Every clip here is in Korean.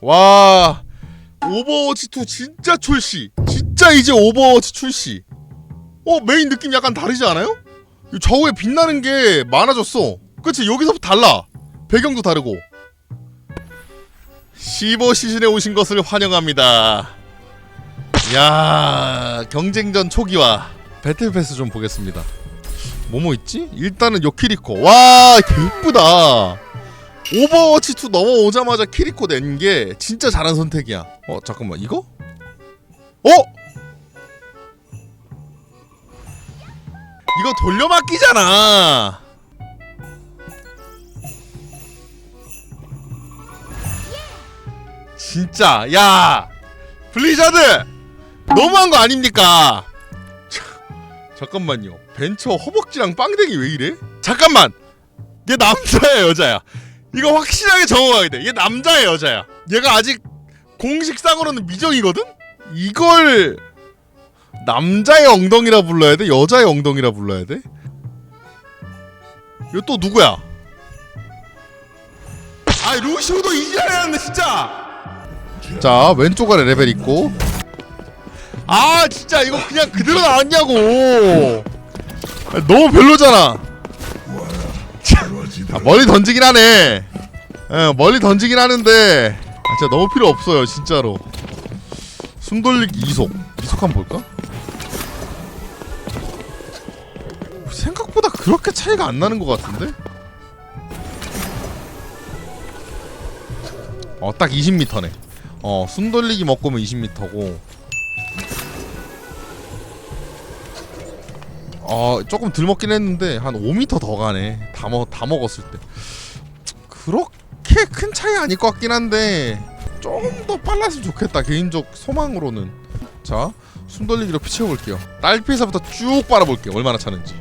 와 오버워치 2 진짜 출시. 진짜 이제 오버워치 출시. 어 메인 느낌 약간 다르지 않아요? 이 좌우에 빛나는 게 많아졌어. 그치 여기서부터 달라. 배경도 다르고. 15 시즌에 오신 것을 환영합니다. 야 경쟁전 초기화. 배틀 패스 좀 보겠습니다. 뭐뭐 있지? 일단은 요 키리코. 와 개이쁘다 오버워치 2 넘어오자마자 키리코 낸 게 진짜 잘한 선택이야. 어 잠깐만 이거? 어? 이거 돌려막기잖아. 진짜 야 블리자드 너무한 거 아닙니까? 자, 잠깐만요. 벤처 허벅지랑 빵댕이 왜 이래? 잠깐만. 얘 남자야 여자야? 이거 확실하게 정확하게 돼. 얘 남자야 여자야. 얘가 아직 공식상으로는 미정이거든. 이걸 남자의 엉덩이라 불러야 돼? 여자의 엉덩이라 불러야 돼? 이거 또 누구야? 아 루시오도 이지랄했네 진짜. 자 왼쪽 아래 레벨 있고. 아 진짜 이거 그냥 그대로 나왔냐고. 아, 너무 별로잖아. 아, 멀리 던지긴 하네. 예, 멀리 던지긴 하는데 아, 진짜 너무 필요 없어요, 진짜로. 숨 돌리기 이속. 이속 한번 볼까? 생각보다 그렇게 차이가 안 나는 것 같은데? 어, 딱 20m네. 어, 숨 돌리기 먹고면 20m고. 어, 조금 덜 먹긴 했는데 한 5m 더 가네. 다 먹, 다 먹었을 때. 그렇게 큰 차이 아닐 것 같긴 한데 조금 더 빨랐으면 좋겠다. 개인적 소망으로는. 자, 숨 돌리기로 피 채워볼게요. 딸피에서부터 쭉 빨아볼게요. 얼마나 차는지.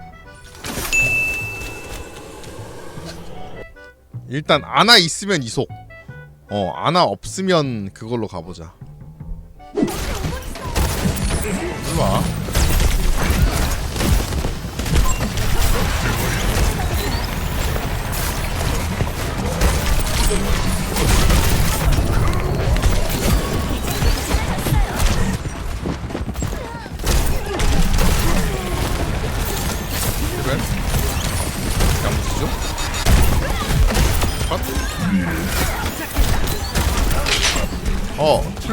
일단 아나 있으면 이속. 어, 아나 없으면 그걸로 가보자.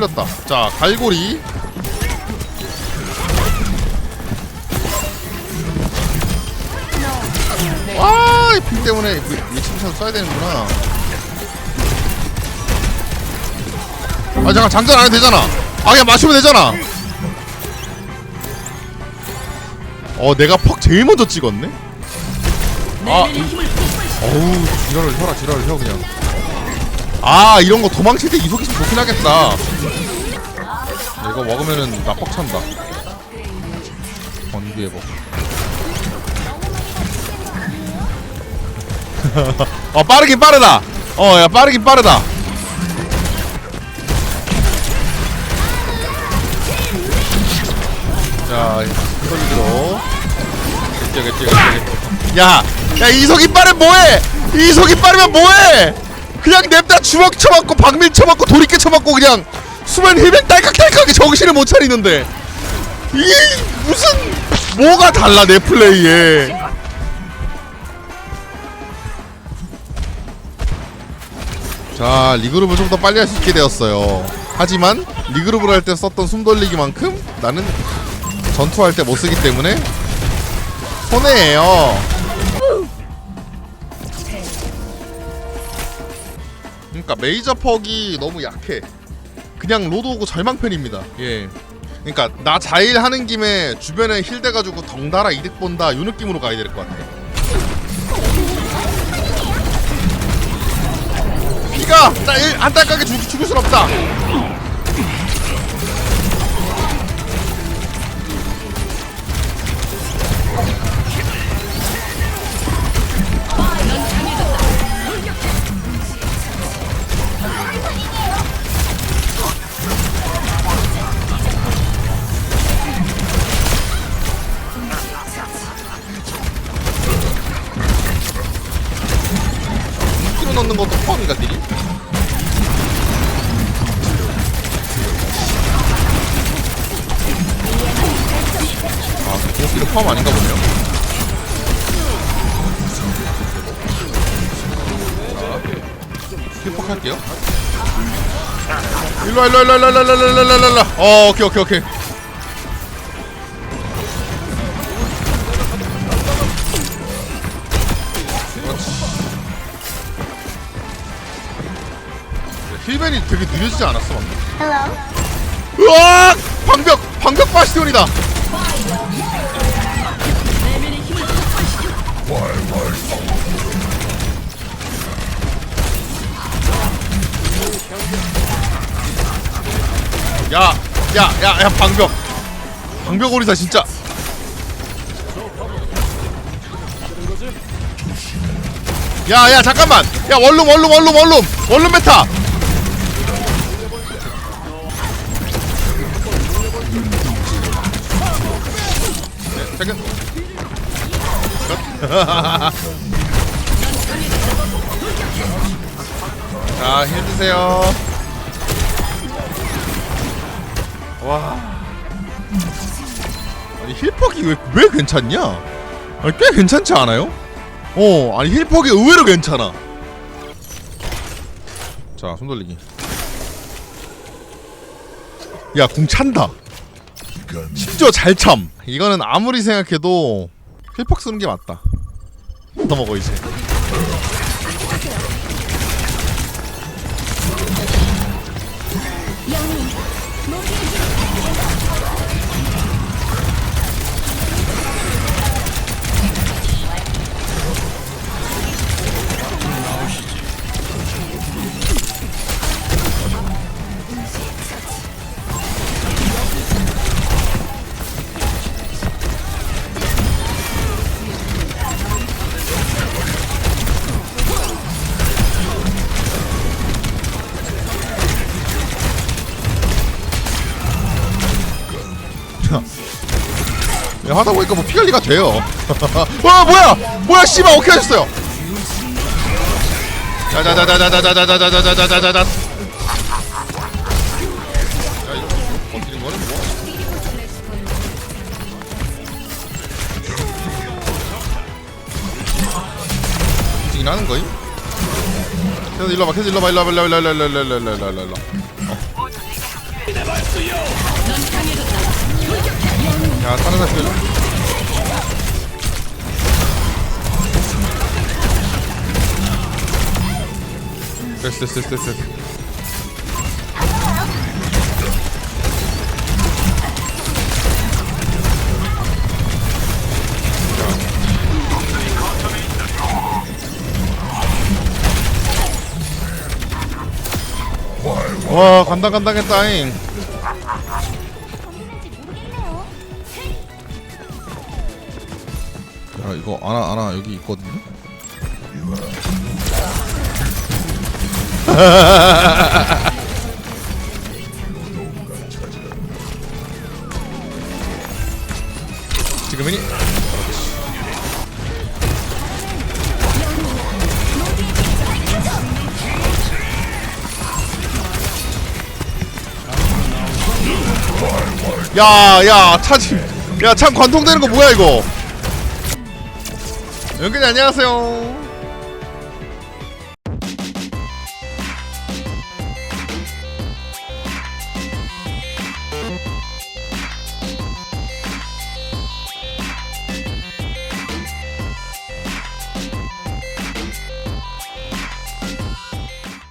어, 틀렸다. 자, 갈고리. 와, 이핑 때문에 위치부터 써야 되는구나. 아, 잠깐 장전 안 해도 되잖아. 아, 그냥 맞추면 되잖아. 어, 내가 퍽 제일 먼저 찍었네. 아, 어우, 지랄을 혀라, 지랄을 혀 그냥. 아, 이런 거 도망칠 때 이속 있으면 좋긴 하겠다. 이거 먹으면은 나 뻑찬다. 번개 복. 어, 빠르긴 빠르다. 어, 야, 빠르긴 빠르다. 자, 그치. 야, 야, 이속이 빠르면 뭐해? 이속이 빠르면 뭐해? 그냥 냅다 주먹 쳐맞고 박밀 쳐맞고 도리깨 쳐맞고 그냥 수면 힐백 딸깍딸깍하게 정신을 못 차리는데. 이 무슨 뭐가 달라 내 플레이에. 자 리그룹을 좀 더 빨리 할 수 있게 되었어요. 하지만 리그룹을 할 때 썼던 숨 돌리기만큼 나는 전투할 때 못 쓰기 때문에 손해예요 그러니까 메이저 퍽이 너무 약해. 그냥 로드 오고 절망편입니다. 예. 그러니까 나 자일 하는 김에 주변에 힐 돼가지고 덩달아 이득 본다 요 느낌으로 가야 될 것 같아. 피가 짤 안타깝게 죽, 죽을 순 없다. 넣는 것도 포함인가 딜이? 아, 공기도 포함 아닌가 보네요. 힙박 할게요. 일로 일로 일로 일로 일로 일로 일로 일로 어 오케이 오케이 오케이 힐벤이 되게 느려지지 않았어 방금. Hello. 으악! 방벽! 방벽 바스티온이다! 야! 야! 야! 야! 방벽! 방벽 오리사 진짜! 야! 야! 잠깐만! 야! 원룸 원룸 원룸 원룸! 원룸 메타! 잠깐. 자, 힐 드세요. 와. 아니 힐퍽이 왜, 왜 괜찮냐? 아니 꽤 괜찮지 않아요? 어, 아니 힐퍽이 의외로 괜찮아. 자, 손 돌리기. 야, 궁 찬다. 심지어 잘 참. 이거는 아무리 생각해도 힐퍽 쓰는 게 맞다. 더 먹어 이제. 야, 하다 보니까 뭐 피관리가 돼요. 와 뭐야 뭐야 씨발 어떻게 하셨어요? 자자자자자자자자자자자자자자자. 야 이거 버티는 거는 뭐? 움직이 나는 거임? 계속 일로 와봐 계속 일로 와봐 일로 와봐 일로 와봐 일로 와봐 일로 와봐 일로 와봐 일로 와봐 일로 와봐 야, 다 른 사람 죽여줘. 됐어, 됐어, 됐어, 됐어. 자. 와, 간당간당했다잉. 야 이거 아나 아나 여기 있거든요. 지금이니? 야, 야, 차지. 야, 참 관통되는 거 뭐야 이거? 연근이 안녕하세요.